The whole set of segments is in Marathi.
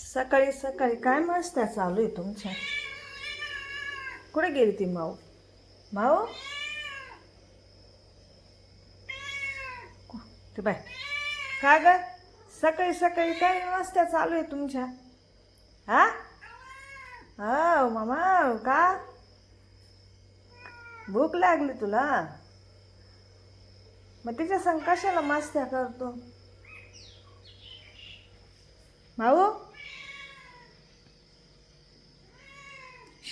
सकाळी सकाळी काय मस्त चालू आहे तुमच्या? कुठे गेली ती माऊ? माऊ? ते बाय. का ग? सकाळी सकाळी काय मस्त चालू आहे तुमच्या? हा? हो मामा का? भूक लागली तुला? मग तिच्या संग कशाला मस्त्या करतो? भाऊ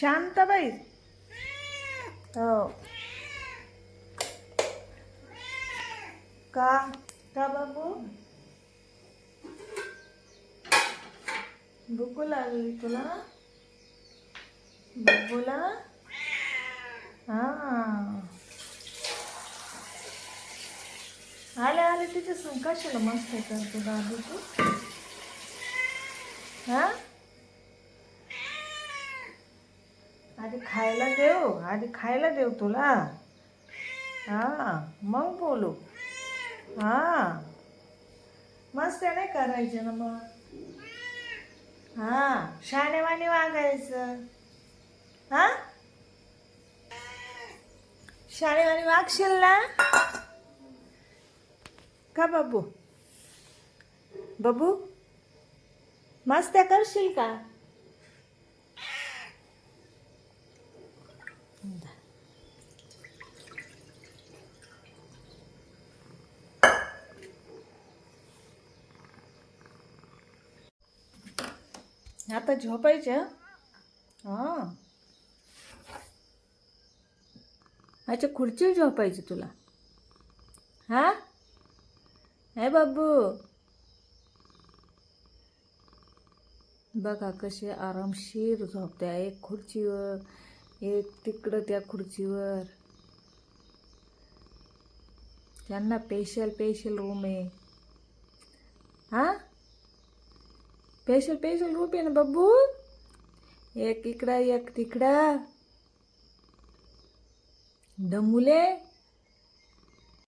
शांताबाई. हो. का? का बाबू भूक लागली तुला? बबूला हा. आले आले तिच्या कशाला मस्त करतो बाबू तू हा? आधी खायला देऊ आधी खायला देऊ तुला. हा मग बोलू. हा. मस्त नाही करायचं ना मग? हा शाणेवाने वागायचं. हा? शाळेवाने वागशील ना? का बाबू? बाबू? मस्त्या करशील का? आता झोपायचं? हां. अच्छा खुर्चीवर झोपायची तुला. हा? हे बाबू. बघा कसे आरामशीर झोपत्या एक खुर्चीवर एक तिकडं त्या खुर्चीवर. त्यांना पेशल पेशल रूम आहे. हा? स्पेशल स्पेशल रूम ना बाबू एक इकडं एक तिकडं दमुले